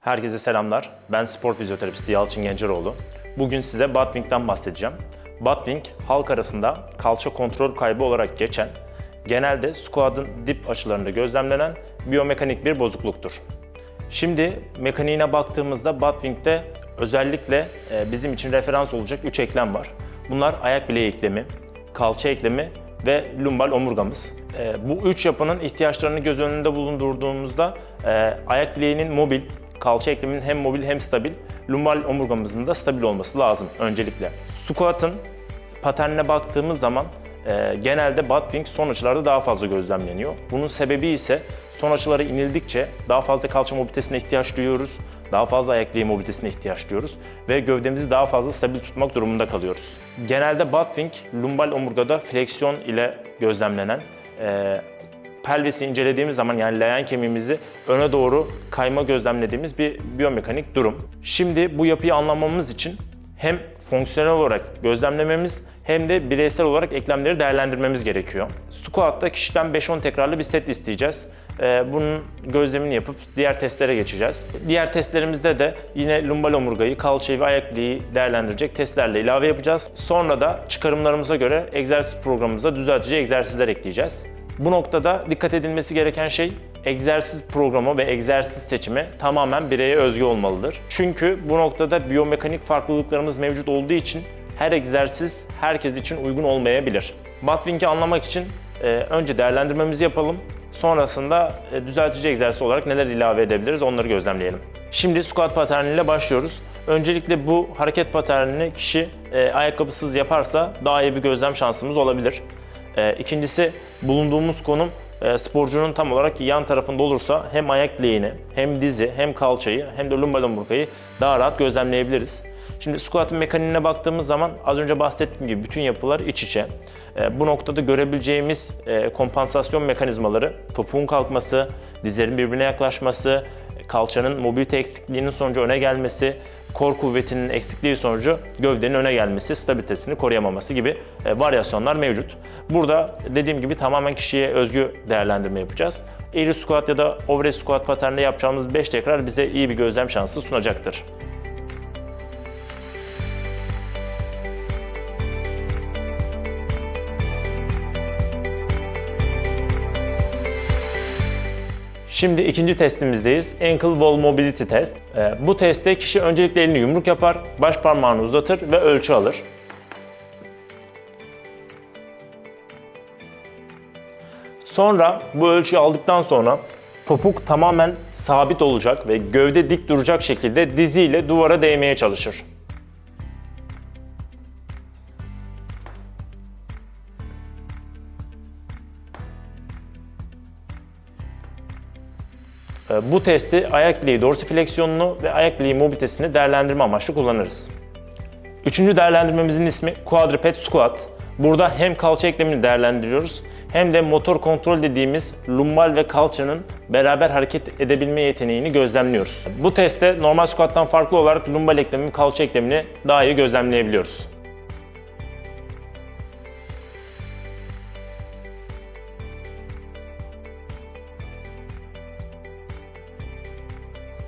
Herkese selamlar. Ben spor fizyoterapisti Yalçın Genceroğlu. Bugün size Batwing'den bahsedeceğim. Batwing, halk arasında kalça kontrol kaybı olarak geçen, genelde squat'ın dip açılarında gözlemlenen biyomekanik bir bozukluktur. Şimdi mekaniğine baktığımızda Batwing'de özellikle e, bizim için referans olacak 3 eklem var. Bunlar ayak bileği eklemi, kalça eklemi ve lumbal omurgamız. E, Bu üç yapının ihtiyaçlarını göz önünde bulundurduğumuzda e, ayak bileğinin mobil, kalça ekleminin hem mobil hem stabil, lumbal omurgamızın da stabil olması lazım öncelikle. Squat'ın paternine baktığımız zaman e, genelde Batwing son açılarda daha fazla gözlemleniyor. Bunun sebebi ise son açılara inildikçe daha fazla kalça mobilitesine ihtiyaç duyuyoruz, daha fazla ayak bileği mobilitesine ihtiyaç duyuyoruz ve gövdemizi daha fazla stabil tutmak durumunda kalıyoruz. Genelde Batwing lumbal omurgada fleksiyon ile gözlemlenen e, pelvisi incelediğimiz zaman yani leğen kemiğimizi öne doğru kayma gözlemlediğimiz bir biyomekanik durum. Şimdi bu yapıyı anlamamız için hem fonksiyonel olarak gözlemlememiz hem de bireysel olarak eklemleri değerlendirmemiz gerekiyor. Squat'ta kişiden 5-10 tekrarlı bir set isteyeceğiz. Ee, Bunun gözlemini yapıp diğer testlere geçeceğiz. Diğer testlerimizde de yine lumbal omurgayı, kalçayı ve ayak değerlendirecek testlerle ilave yapacağız. Sonra da çıkarımlarımıza göre egzersiz programımıza düzeltici egzersizler ekleyeceğiz. Bu noktada dikkat edilmesi gereken şey egzersiz programı ve egzersiz seçimi tamamen bireye özgü olmalıdır. Çünkü bu noktada biyomekanik farklılıklarımız mevcut olduğu için her egzersiz herkes için uygun olmayabilir. Batwing'i anlamak için e, önce değerlendirmemizi yapalım. Sonrasında e, düzeltici egzersiz olarak neler ilave edebiliriz onları gözlemleyelim. Şimdi squat paterniyle başlıyoruz. Öncelikle bu hareket paternini kişi e, ayakkabısız yaparsa daha iyi bir gözlem şansımız olabilir. E, ikincisi bulunduğumuz konum e, sporcunun tam olarak yan tarafında olursa hem ayak bileğini, hem dizi, hem kalçayı, hem de lumbal omurgayı daha rahat gözlemleyebiliriz. Şimdi squat'ın mekaniğine baktığımız zaman az önce bahsettiğim gibi bütün yapılar iç içe. E, bu noktada görebileceğimiz e, kompansasyon mekanizmaları, topuğun kalkması, dizlerin birbirine yaklaşması, kalçanın mobilite eksikliğinin sonucu öne gelmesi, kor kuvvetinin eksikliği sonucu gövdenin öne gelmesi, stabilitesini koruyamaması gibi e, varyasyonlar mevcut. Burada dediğim gibi tamamen kişiye özgü değerlendirme yapacağız. Eğri squat ya da overhead squat paterninde yapacağımız 5 tekrar bize iyi bir gözlem şansı sunacaktır. Şimdi ikinci testimizdeyiz. Ankle Wall Mobility Test. Ee, Bu testte kişi öncelikle elini yumruk yapar, baş parmağını uzatır ve ölçü alır. Sonra bu ölçüyü aldıktan sonra topuk tamamen sabit olacak ve gövde dik duracak şekilde diziyle duvara değmeye çalışır. Bu testi ayak bileği dorsifleksiyonunu ve ayak bileği mobilitesini değerlendirme amaçlı kullanırız. Üçüncü değerlendirmemizin ismi quadruped squat. Burada hem kalça eklemini değerlendiriyoruz hem de motor kontrol dediğimiz lumbal ve kalçanın beraber hareket edebilme yeteneğini gözlemliyoruz. Bu testte normal squat'tan farklı olarak lumbal eklemi ve kalça eklemini daha iyi gözlemleyebiliyoruz.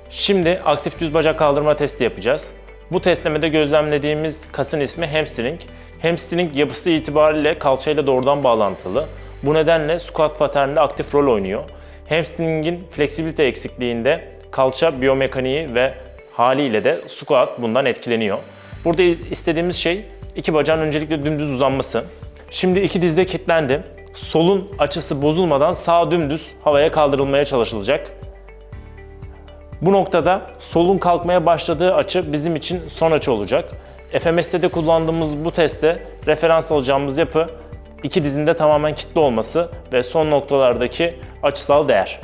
Şimdi aktif düz bacak kaldırma testi yapacağız. Bu testlemede gözlemlediğimiz kasın ismi hamstring. Hamstring yapısı itibariyle kalçayla doğrudan bağlantılı. Bu nedenle squat paterninde aktif rol oynuyor. Hamstringin fleksibilite eksikliğinde kalça biyomekaniği ve haliyle de squat bundan etkileniyor. Burada istediğimiz şey iki bacağın öncelikle dümdüz uzanması. Şimdi iki dizde kilitlendi. Solun açısı bozulmadan sağ dümdüz havaya kaldırılmaya çalışılacak. Bu noktada solun kalkmaya başladığı açı bizim için son açı olacak. FMS'te de kullandığımız bu testte referans alacağımız yapı iki dizinde tamamen kilitli olması ve son noktalardaki açısal değer.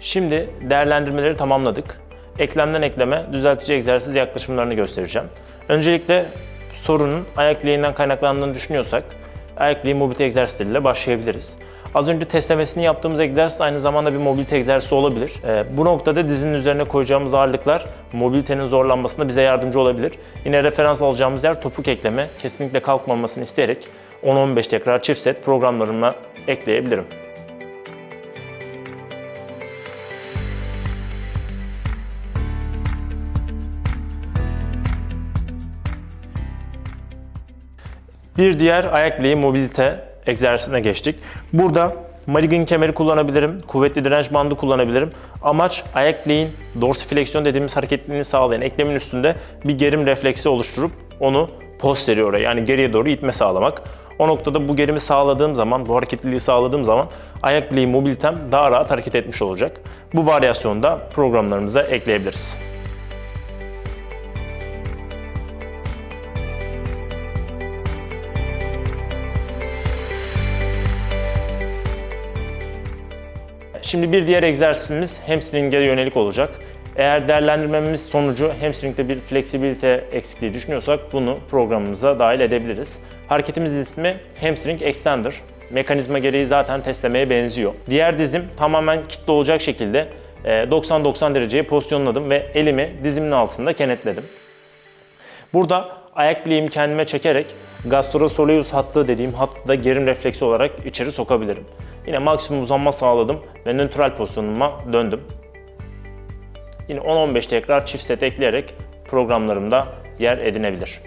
Şimdi değerlendirmeleri tamamladık. Eklemden ekleme düzeltici egzersiz yaklaşımlarını göstereceğim. Öncelikle sorunun ayak bileğinden kaynaklandığını düşünüyorsak ayak bileği mobilite egzersizleriyle başlayabiliriz. Az önce testlemesini yaptığımız egzersiz aynı zamanda bir mobilite egzersizi olabilir. Ee, bu noktada dizinin üzerine koyacağımız ağırlıklar mobilitenin zorlanmasında bize yardımcı olabilir. Yine referans alacağımız yer topuk ekleme. Kesinlikle kalkmamasını isteyerek 10-15 tekrar çift set programlarıma ekleyebilirim. Bir diğer ayak bileği mobilite egzersizine geçtik. Burada Maligan kemeri kullanabilirim, kuvvetli direnç bandı kullanabilirim. Amaç ayak bileğin dorsifleksiyon dediğimiz hareketliliğini sağlayan eklemin üstünde bir gerim refleksi oluşturup onu posteriore yani geriye doğru itme sağlamak. O noktada bu gerimi sağladığım zaman, bu hareketliliği sağladığım zaman ayak bileği mobilitem daha rahat hareket etmiş olacak. Bu varyasyonu da programlarımıza ekleyebiliriz. Şimdi bir diğer egzersizimiz hamstring'e yönelik olacak. Eğer değerlendirmemiz sonucu hamstring'de bir fleksibilite eksikliği düşünüyorsak bunu programımıza dahil edebiliriz. Hareketimizin ismi hamstring extender. Mekanizma gereği zaten testlemeye benziyor. Diğer dizim tamamen kitle olacak şekilde e, 90-90 dereceye pozisyonladım ve elimi dizimin altında kenetledim. Burada ayak bileğimi kendime çekerek gastrosoleus hattı dediğim hatta gerim refleksi olarak içeri sokabilirim. Yine maksimum uzanma sağladım ve nötral pozisyonuma döndüm. Yine 10-15 tekrar çift set ekleyerek programlarımda yer edinebilir.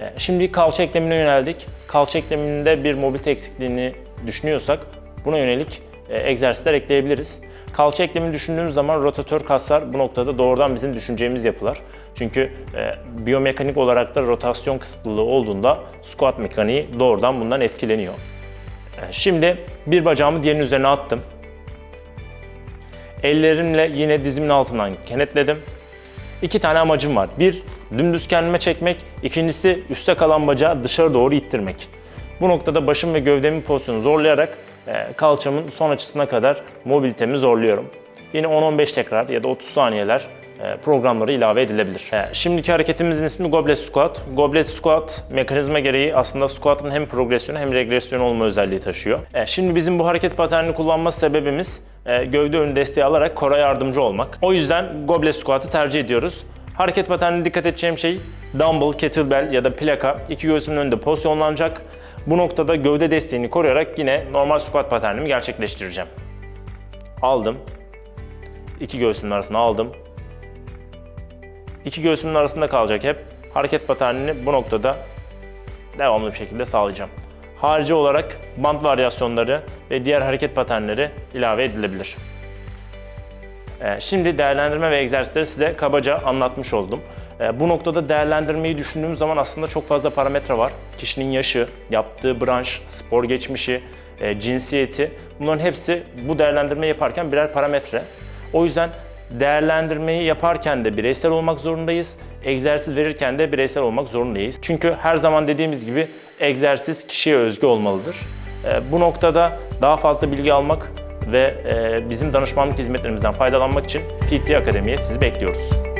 E, Şimdi kalça eklemine yöneldik. Kalça ekleminde bir mobilite eksikliğini düşünüyorsak buna yönelik e, egzersizler ekleyebiliriz. Kalça eklemini düşündüğümüz zaman rotatör kaslar bu noktada doğrudan bizim düşüneceğimiz yapılar. Çünkü e, biyomekanik olarak da rotasyon kısıtlılığı olduğunda squat mekaniği doğrudan bundan etkileniyor. E, Şimdi bir bacağımı diğerinin üzerine attım. Ellerimle yine dizimin altından kenetledim. İki tane amacım var. Bir, dümdüz kendime çekmek. İkincisi, üstte kalan bacağı dışarı doğru ittirmek. Bu noktada başım ve gövdemin pozisyonu zorlayarak e, kalçamın son açısına kadar mobilitemi zorluyorum. Yine 10-15 tekrar ya da 30 saniyeler programları ilave edilebilir. E, Şimdiki hareketimizin ismi Goblet Squat. Goblet Squat mekanizma gereği aslında squat'ın hem progresyonu hem regresyonu olma özelliği taşıyor. E, Şimdi bizim bu hareket paternini kullanma sebebimiz e, gövde ön desteği alarak kora yardımcı olmak. O yüzden Goblet Squat'ı tercih ediyoruz. Hareket paternine dikkat edeceğim şey dumbbell, kettlebell ya da plaka iki göğsümün önünde pozisyonlanacak. Bu noktada gövde desteğini koruyarak yine normal squat paternimi gerçekleştireceğim. Aldım. İki göğsümün arasına aldım. İki göğsümün arasında kalacak hep. Hareket paternini bu noktada devamlı bir şekilde sağlayacağım. Harici olarak band varyasyonları ve diğer hareket paternleri ilave edilebilir. Ee, Şimdi değerlendirme ve egzersizleri size kabaca anlatmış oldum. Ee, Bu noktada değerlendirmeyi düşündüğümüz zaman aslında çok fazla parametre var. Kişinin yaşı, yaptığı branş, spor geçmişi, e, cinsiyeti bunların hepsi bu değerlendirmeyi yaparken birer parametre. O yüzden değerlendirmeyi yaparken de bireysel olmak zorundayız. Egzersiz verirken de bireysel olmak zorundayız. Çünkü her zaman dediğimiz gibi egzersiz kişiye özgü olmalıdır. Ee, Bu noktada daha fazla bilgi almak ve e, bizim danışmanlık hizmetlerimizden faydalanmak için PT Akademi'ye sizi bekliyoruz.